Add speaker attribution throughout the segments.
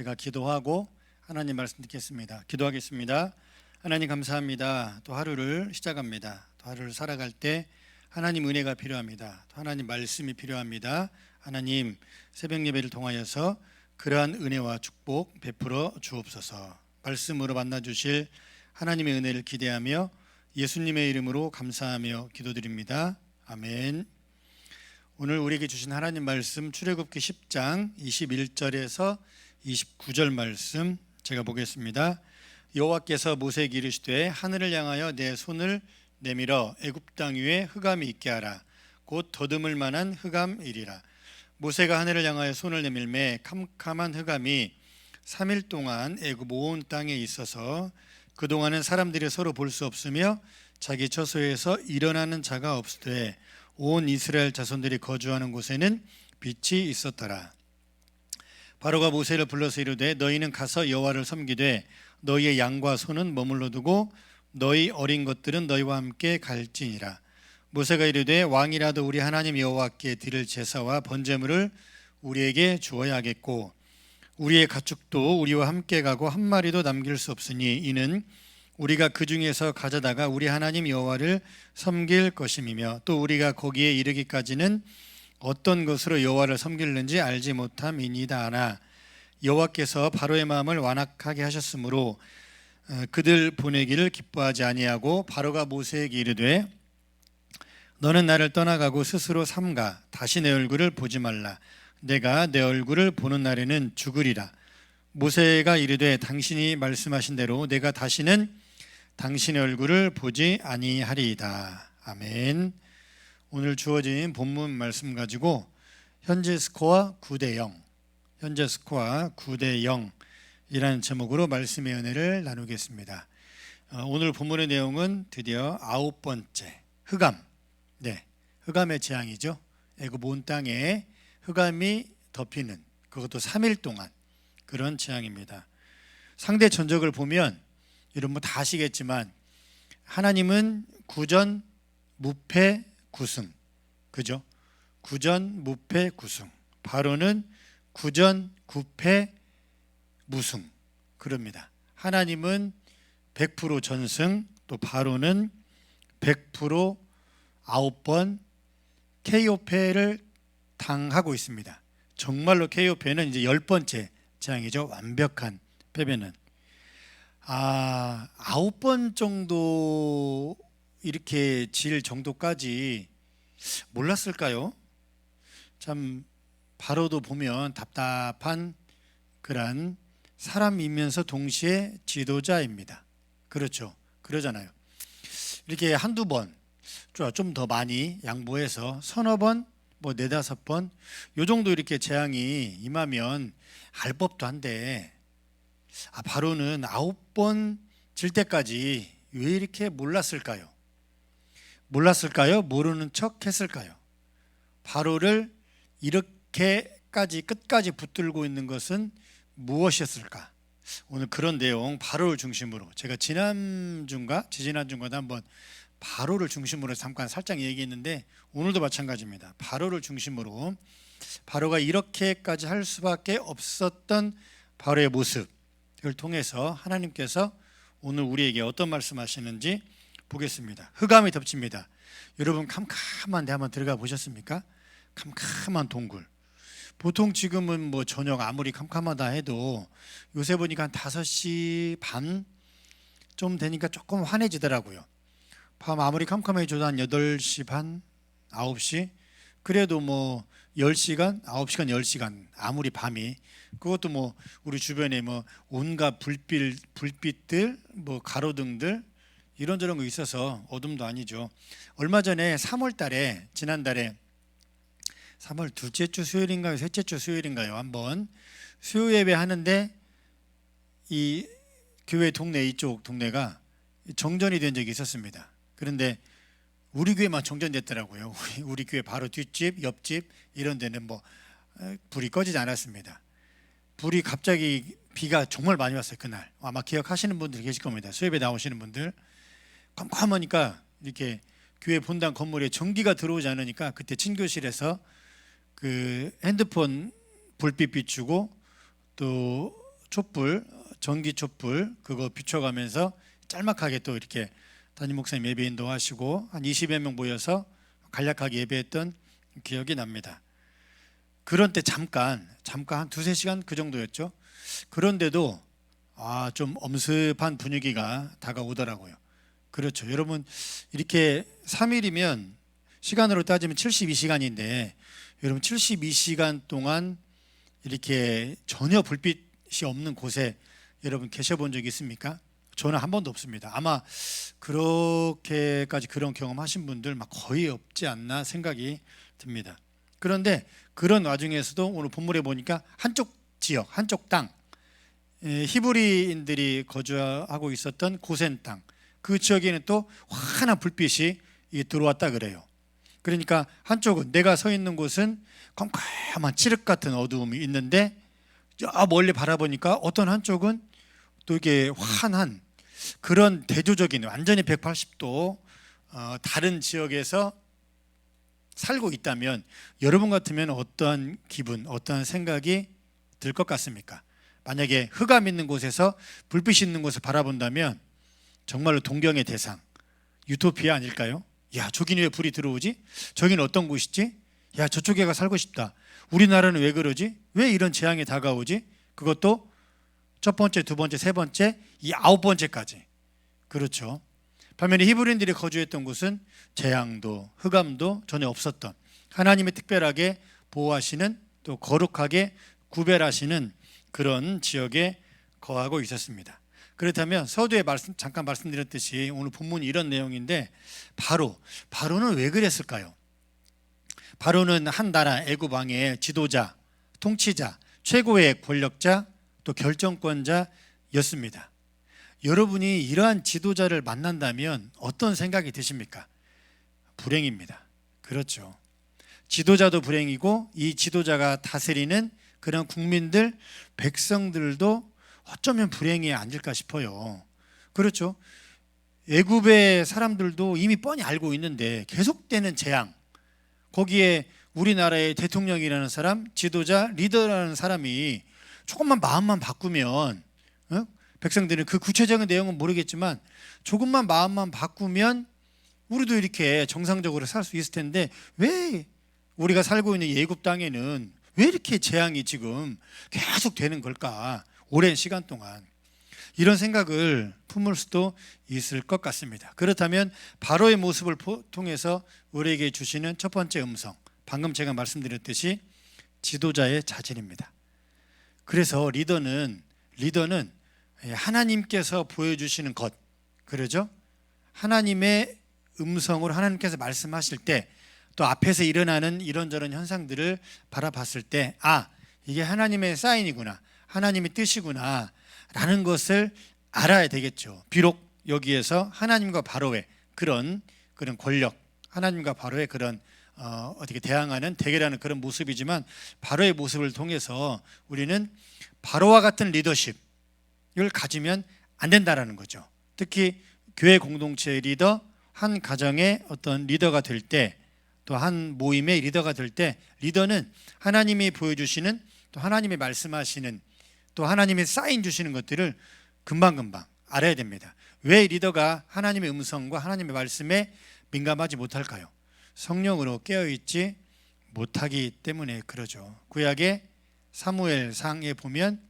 Speaker 1: 제가 기도하고 하나님 말씀 듣겠습니다. 기도하겠습니다. 하나님 감사합니다. 또 하루를 시작합니다. 또 하루를 살아갈 때 하나님 은혜가 필요합니다. 또 하나님 말씀이 필요합니다. 하나님 새벽 예배를 통하여서 그러한 은혜와 축복 베풀어 주옵소서. 말씀으로 만나 주실 하나님의 은혜를 기대하며 예수님의 이름으로 감사하며 기도드립니다. 아멘. 오늘 우리에게 주신 하나님 말씀 출애굽기 10장 21절에서 29절 말씀 제가 보겠습니다. 여호와께서 모세에게 이르시되 하늘을 향하여 내 손을 내밀어 애굽 땅 위에 흑암이 있게 하라 곧 더듬을 만한 흑암이리라 모세가 하늘을 향하여 손을 내밀매 캄캄한 흑암이 3일 동안 애굽 온 땅에 있어서 그동안은 사람들이 서로 볼 수 없으며 자기 처소에서 일어나는 자가 없으되 온 이스라엘 자손들이 거주하는 곳에는 빛이 있었더라. 바로가 모세를 불러서 이르되 너희는 가서 여호와를 섬기되 너희의 양과 소는 머물러 두고 너희 어린 것들은 너희와 함께 갈지니라. 모세가 이르되 왕이라도 우리 하나님 여호와께 드릴 제사와 번제물을 우리에게 주어야 하겠고 우리의 가축도 우리와 함께 가고 한 마리도 남길 수 없으니 이는 우리가 그 중에서 가져다가 우리 하나님 여호와를 섬길 것임이며 또 우리가 거기에 이르기까지는 어떤 것으로 여호와를 섬길는지 알지 못함이니이다 하나 여호와께서 바로의 마음을 완악하게 하셨으므로 어, 그들 보내기를 기뻐하지 아니하고 바로가 모세에게 이르되 너는 나를 떠나가고 스스로 삼가. 다시 내 얼굴을 보지 말라. 내가 내 얼굴을 보는 날에는 죽으리라. 모세가 이르되 당신이 말씀하신 대로 내가 다시는 당신의 얼굴을 보지 아니하리이다. 아멘 오늘 주어진 본문 말씀 가지고 현재 스코어 9대 0 현재 스코어 9대 0이라는 제목으로 말씀의 은혜를 나누겠습니다. 어, 오늘 본문의 내용은 드디어 아홉 번째 흑암. 네. 흑암의 재앙이죠. 애굽 온 땅에 흑암이 덮이는 그것도 3일 동안 그런 재앙입니다. 상대 전적을 보면 여러분 뭐다 아시겠지만 하나님은 구전 무패 구승. 그죠? 구전 무패 구승. 바로는 구전 구패 무승. 그럽니다. 하나님은 100% 전승, 또 바로는 100% 아홉 번 KO패를 당하고 있습니다. 정말로 KO패는 이제 열 번째 재앙이죠. 완벽한 패배는. 아, 아홉 번 정도 이렇게 질 정도까지 몰랐을까요? 참 바로도 보면 답답한 그런 사람이면서 동시에 지도자입니다. 그렇죠. 그러잖아요. 이렇게 한두 번, 좀 더 많이 양보해서 서너 번, 뭐 네다섯 번, 요 정도 이렇게 재앙이 임하면 알 법도 한데, 아, 바로는 아홉 번 질 때까지 왜 이렇게 몰랐을까요? 몰랐을까요? 모르는 척 했을까요? 바로를 이렇게까지 끝까지 붙들고 있는 것은 무엇이었을까? 오늘 그런 내용 바로를 중심으로 제가 지난주인가 지지난주인가 한번 바로를 중심으로 잠깐 살짝 얘기했는데 오늘도 마찬가지입니다. 바로를 중심으로 바로가 이렇게까지 할 수밖에 없었던 바로의 모습을 통해서 하나님께서 오늘 우리에게 어떤 말씀하시는지 보겠습니다. 흑암이 덮칩니다. 여러분 캄캄한 데 한번 들어가 보셨습니까? 캄캄한 동굴. 보통 지금은 뭐 저녁 아무리 캄캄하다 해도 요새 보니까 한 5시 반 좀 되니까 조금 환해지더라고요. 밤 아무리 캄캄해져도 한 8시 반, 9시 그래도 뭐 10시간, 9시간, 10시간 아무리 밤이 그것도 뭐 우리 주변에 뭐 온갖 불빛 불빛들 뭐 가로등들 이런저런 거 있어서 어둠도 아니죠. 얼마 전에 3월 달에 지난달에 3월 둘째 주 수요일인가요? 셋째 주 수요일인가요? 한번 수요 예배 하는데 이 교회 동네 이쪽 동네가 정전이 된 적이 있었습니다. 그런데 우리 교회만 정전됐더라고요. 우리, 우리 교회 바로 뒷집, 옆집 이런 데는 뭐 어, 불이 꺼지지 않았습니다. 불이 갑자기 비가 정말 많이 왔어요 그날. 아마 기억하시는 분들 계실 겁니다. 수요예배 나오시는 분들 깜깜하니까 이렇게 교회 본당 건물에 전기가 들어오지 않으니까 그때 친교실에서 그 핸드폰 불빛 비추고 또 촛불 전기 촛불 그거 비춰가면서 짤막하게 또 이렇게 담임 목사님 예배 인도하시고 한 20여 명 모여서 간략하게 예배했던 기억이 납니다. 그런 때 잠깐 잠깐 한 두세 시간 그 정도였죠. 그런데도 아 좀 엄습한 분위기가 다가오더라고요. 그렇죠. 여러분 이렇게 3일이면 시간으로 따지면 72시간인데 여러분 72시간 동안 이렇게 전혀 불빛이 없는 곳에 여러분 계셔본 적 있습니까? 저는 한 번도 없습니다. 아마 그렇게까지 그런 경험하신 분들 막 거의 없지 않나 생각이 듭니다. 그런데 그런 와중에서도 오늘 본문에 보니까 한쪽 지역, 한쪽 땅, 에, 히브리인들이 거주하고 있었던 고센 땅, 그 지역에는 또 환한 불빛이 이 들어왔다 그래요. 그러니까 한쪽은 내가 서 있는 곳은 컴컴한 칠흑 같은 어두움이 있는데 저 멀리 바라보니까 어떤 한쪽은 또 이게 환한 그런 대조적인 완전히 180도 어, 다른 지역에서 살고 있다면 여러분 같으면 어떠한 기분, 어떠한 생각이 들 것 같습니까? 만약에 흑암 있는 곳에서 불빛 있는 곳을 바라본다면 정말로 동경의 대상, 유토피아 아닐까요? 야, 저기는 왜 불이 들어오지? 저기는 어떤 곳이지? 야, 저쪽에 가 살고 싶다. 우리나라는 왜 그러지? 왜 이런 재앙이 다가오지? 그것도 첫 번째, 두 번째, 세 번째, 이 아홉 번째까지. 그렇죠. 반면에 히브리인들이 거주했던 곳은 재앙도 흑암도 전혀 없었던 하나님이 특별하게 보호하시는 또 거룩하게 구별하시는 그런 지역에 거하고 있었습니다. 그렇다면 서두에 말씀 잠깐 말씀드렸듯이 오늘 본문이 이런 내용인데 바로 바로는 왜 그랬을까요? 바로는 한 나라 애굽 왕의 지도자, 통치자, 최고의 권력자, 또 결정권자였습니다. 여러분이 이러한 지도자를 만난다면 어떤 생각이 드십니까? 불행입니다. 그렇죠. 지도자도 불행이고 이 지도자가 다스리는 그런 국민들, 백성들도 어쩌면 불행이 아닐까 싶어요. 그렇죠. 애굽의 사람들도 이미 뻔히 알고 있는데 계속되는 재앙, 거기에 우리나라의 대통령이라는 사람, 지도자, 리더라는 사람이 조금만 마음만 바꾸면 어? 백성들은 그 구체적인 내용은 모르겠지만 조금만 마음만 바꾸면 우리도 이렇게 정상적으로 살 수 있을 텐데 왜 우리가 살고 있는 예굽 땅에는 왜 이렇게 재앙이 지금 계속 되는 걸까? 오랜 시간 동안 이런 생각을 품을 수도 있을 것 같습니다. 그렇다면 바로의 모습을 통해서 우리에게 주시는 첫 번째 음성, 방금 제가 말씀드렸듯이 지도자의 자질입니다. 그래서 리더는 리더는 하나님께서 보여주시는 것, 그러죠? 하나님의 음성으로 하나님께서 말씀하실 때 또 앞에서 일어나는 이런저런 현상들을 바라봤을 때 아, 이게 하나님의 사인이구나. 하나님의 뜻이구나. 라는 것을 알아야 되겠죠. 비록 여기에서 하나님과 바로의 그런 그런 권력, 하나님과 바로의 그런 어, 어떻게 대항하는 대결하는 그런 모습이지만 바로의 모습을 통해서 우리는 바로와 같은 리더십을 가지면 안 된다라는 거죠. 특히 교회 공동체의 리더, 한 가정의 어떤 리더가 될 때, 또 한 모임의 리더가 될 때, 리더는 하나님이 보여주시는 또 하나님이 말씀하시는 또 하나님이 사인 주시는 것들을 금방금방 알아야 됩니다. 왜 리더가 하나님의 음성과 하나님의 말씀에 민감하지 못할까요? 성령으로 깨어 있지 못하기 때문에 그러죠. 구약의 사무엘상에 보면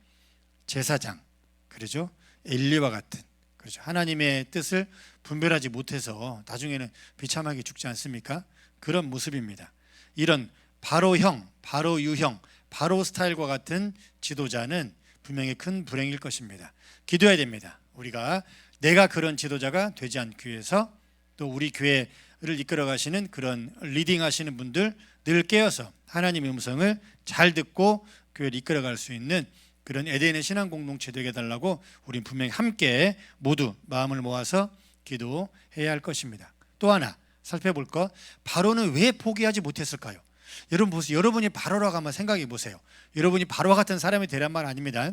Speaker 1: 제사장 그러죠. 엘리와 같은 그렇죠. 하나님의 뜻을 분별하지 못해서 나중에는 비참하게 죽지 않습니까? 그런 모습입니다. 이런 바로형, 바로 유형, 바로 스타일과 같은 지도자는 분명히 큰 불행일 것입니다. 기도해야 됩니다. 우리가 내가 그런 지도자가 되지 않기 위해서 또 우리 교회를 이끌어 가시는 그런 리딩 하시는 분들 늘 깨어서 하나님의 음성을 잘 듣고 교회를 이끌어 갈 수 있는 그런 에덴의 신앙 공동체 되게 달라고 우리 분명히 함께 모두 마음을 모아서 기도해야 할 것입니다. 또 하나 살펴볼 것 바로는 왜 포기하지 못했을까요? 여러분 보세요. 여러분이 바로라고 한번 생각해 보세요. 여러분이 바로와 같은 사람이 되란 말 아닙니다.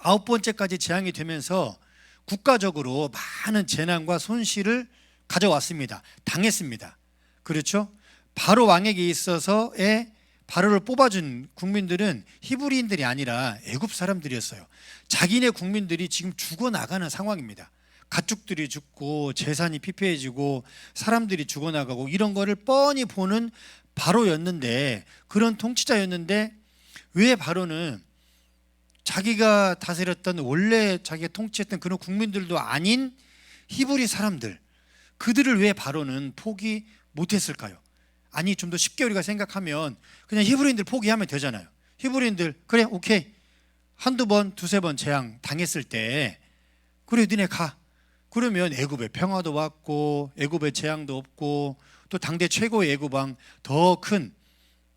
Speaker 1: 아홉 번째까지 재앙이 되면서 국가적으로 많은 재난과 손실을 가져왔습니다. 당했습니다. 그렇죠? 바로 왕에게 있어서의 바로를 뽑아준 국민들은 히브리인들이 아니라 애굽 사람들이었어요. 자기네 국민들이 지금 죽어 나가는 상황입니다. 가축들이 죽고 재산이 피폐해지고 사람들이 죽어 나가고 이런 거를 뻔히 보는 바로였는데 그런 통치자였는데 왜 바로는 자기가 다스렸던 원래 자기가 통치했던 그런 국민들도 아닌 히브리 사람들 그들을 왜 바로는 포기 못했을까요? 아니 좀 더 쉽게 우리가 생각하면 그냥 히브리인들 포기하면 되잖아요. 히브리인들 그래 오케이 한두 번 두세 번 재앙 당했을 때 그래 니네 가 그러면 애굽에 평화도 왔고 애굽에 재앙도 없고 또 당대 최고의 애굽왕 더큰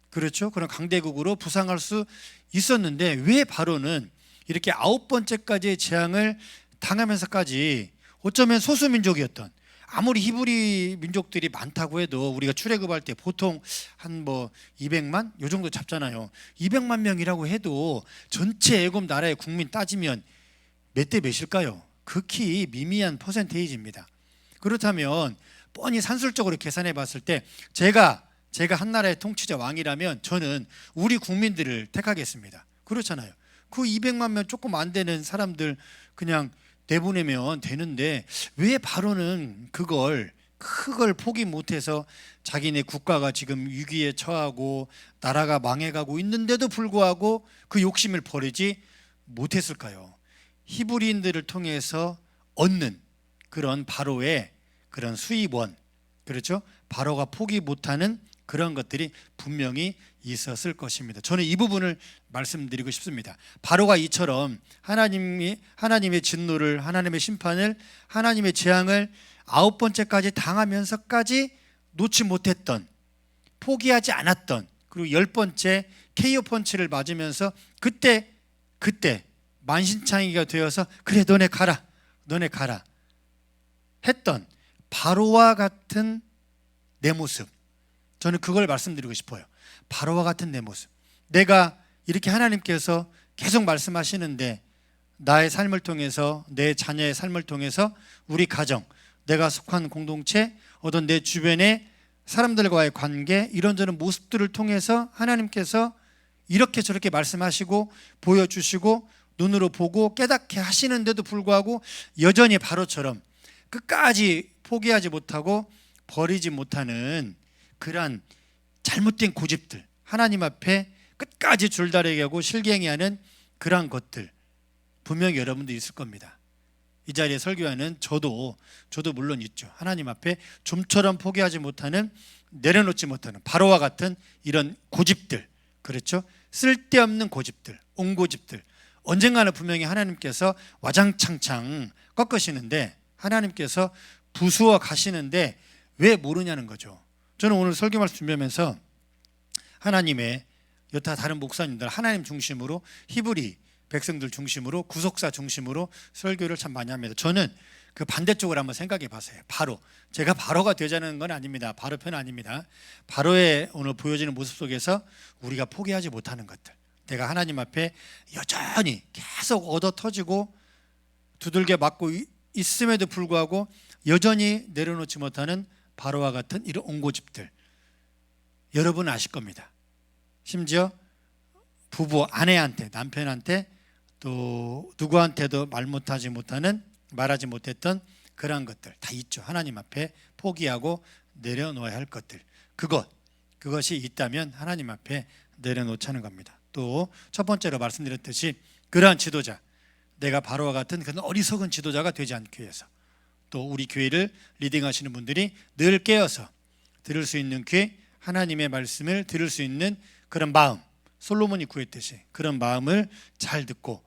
Speaker 1: 그렇죠 그런 강대국으로 부상할 수 있었는데 왜 바로는 이렇게 아홉 번째까지의 재앙을 당하면서까지 어쩌면 소수 민족이었던 아무리 히브리 민족들이 많다고 해도 우리가 출애굽할 때 보통 한 뭐 200만 요 정도 잡잖아요. 200만 명이라고 해도 전체 애굽 나라의 국민 따지면 몇 대 몇일까요? 극히 미미한 퍼센테이지입니다. 그렇다면 뻔히 산술적으로 계산해 봤을 때 제가 제가 한 나라의 통치자 왕이라면 저는 우리 국민들을 택하겠습니다. 그렇잖아요. 그 200만 명 조금 안 되는 사람들 그냥 내보내면 되는데 왜 바로는 그걸 그걸 포기 못해서 자기네 국가가 지금 위기에 처하고 나라가 망해가고 있는데도 불구하고 그 욕심을 버리지 못했을까요? 히브리인들을 통해서 얻는 그런 바로의 그런 수입원 그렇죠? 바로가 포기 못하는 그런 것들이 분명히 있었을 것입니다. 저는 이 부분을 말씀드리고 싶습니다. 바로가 이처럼 하나님이 하나님의 진노를 하나님의 심판을 하나님의 재앙을 아홉 번째까지 당하면서까지 놓지 못했던 포기하지 않았던 그리고 열 번째 KO 펀치를 맞으면서 그때 그때 만신창이가 되어서 그래 너네 가라 너네 가라 했던 바로와 같은 내 모습 저는 그걸 말씀드리고 싶어요. 바로와 같은 내 모습. 내가 이렇게 하나님께서 계속 말씀하시는데 나의 삶을 통해서 내 자녀의 삶을 통해서 우리 가정, 내가 속한 공동체, 어떤 내 주변의 사람들과의 관계 이런저런 모습들을 통해서 하나님께서 이렇게 저렇게 말씀하시고 보여주시고 눈으로 보고 깨닫게 하시는데도 불구하고 여전히 바로처럼 끝까지 포기하지 못하고 버리지 못하는 그러한 잘못된 고집들 하나님 앞에 끝까지 줄다리기 하고 실갱이하는 그러한 것들 분명히 여러분도 있을 겁니다. 이 자리에 설교하는 저도 저도 물론 있죠. 하나님 앞에 좀처럼 포기하지 못하는 내려놓지 못하는 바로와 같은 이런 고집들 그렇죠? 쓸데없는 고집들 옹고집들 언젠가는 분명히 하나님께서 와장창창 꺾으시는데 하나님께서 부수어 가시는데 왜 모르냐는 거죠. 저는 오늘 설교 말씀 준비하면서 하나님의 여타 다른 목사님들 하나님 중심으로 히브리 백성들 중심으로 구속사 중심으로 설교를 참 많이 합니다. 저는 그 반대쪽을 한번 생각해 봤어요. 바로 제가 바로가 되자는 건 아닙니다. 바로 편 아닙니다. 바로의 오늘 보여지는 모습 속에서 우리가 포기하지 못하는 것들. 내가 하나님 앞에 여전히 계속 얻어 터지고 두들겨 맞고 있음에도 불구하고 여전히 내려놓지 못하는 바로와 같은 이런 옹고집들 여러분은 아실 겁니다. 심지어 부부 아내한테 남편한테 또 누구한테도 말 못하지 못하는 말하지 못했던 그러한 것들 다 있죠. 하나님 앞에 포기하고 내려놓아야 할 것들 그것 그것이 있다면 하나님 앞에 내려놓자는 겁니다. 또 첫 번째로 말씀드렸듯이 그러한 지도자 내가 바로와 같은 그런 어리석은 지도자가 되지 않기 위해서 또 우리 교회를 리딩하시는 분들이 늘 깨어서 들을 수 있는 귀 하나님의 말씀을 들을 수 있는 그런 마음 솔로몬이 구했듯이 그런 마음을 잘 듣고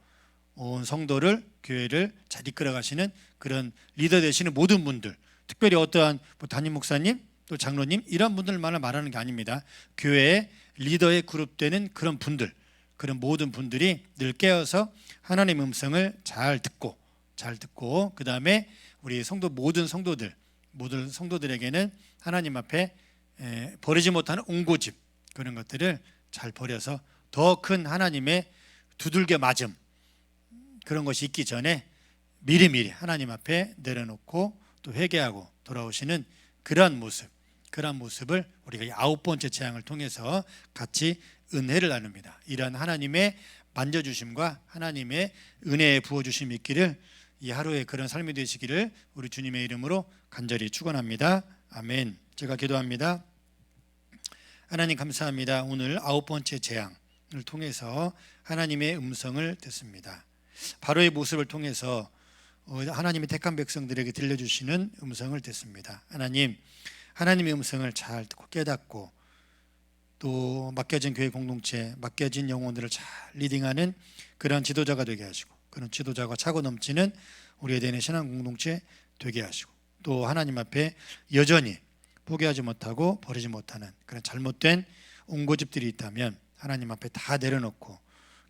Speaker 1: 온 성도를 교회를 잘 이끌어 가시는 그런 리더 되시는 모든 분들 특별히 어떠한 뭐 담임 목사님 또 장로님 이런 분들만을 말하는 게 아닙니다. 교회의 리더에 그룹되는 그런 분들 그런 모든 분들이 늘 깨어서 하나님 음성을 잘 듣고 잘 듣고 그 다음에 우리 성도 모든 성도들 모든 성도들에게는 하나님 앞에 에, 버리지 못하는 옹고집 그런 것들을 잘 버려서 더 큰 하나님의 두들겨 맞음 그런 것이 있기 전에 미리미리 하나님 앞에 내려놓고 또 회개하고 돌아오시는 그러한 모습 그러한 모습을 우리가 이 아홉 번째 재앙을 통해서 같이 은혜를 나눕니다. 이러한 하나님의 만져주심과 하나님의 은혜에 부어주심 있기를 이 하루의 그런 삶이 되시기를 우리 주님의 이름으로 간절히 축원합니다. 아멘. 제가 기도합니다. 하나님 감사합니다. 오늘 아홉 번째 재앙을 통해서 하나님의 음성을 듣습니다. 바로의 모습을 통해서 어, 하나님이 택한 백성들에게 들려주시는 음성을 듣습니다. 하나님, 하나님의 음성을 잘 듣고 깨닫고 또 맡겨진 교회 공동체, 맡겨진 영혼들을 잘 리딩하는 그런 지도자가 되게 하시고 그런 지도자가 차고 넘치는 우리 에덴의 신앙 공동체 되게 하시고 또 하나님 앞에 여전히 포기하지 못하고 버리지 못하는 그런 잘못된 옹고집들이 있다면 하나님 앞에 다 내려놓고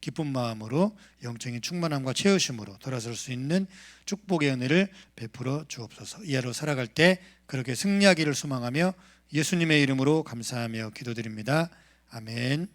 Speaker 1: 기쁜 마음으로 영적인 충만함과 채우심으로 돌아설 수 있는 축복의 은혜를 베풀어 주옵소서. 이하로 살아갈 때 그렇게 승리하기를 소망하며 예수님의 이름으로 감사하며 기도드립니다. 아멘.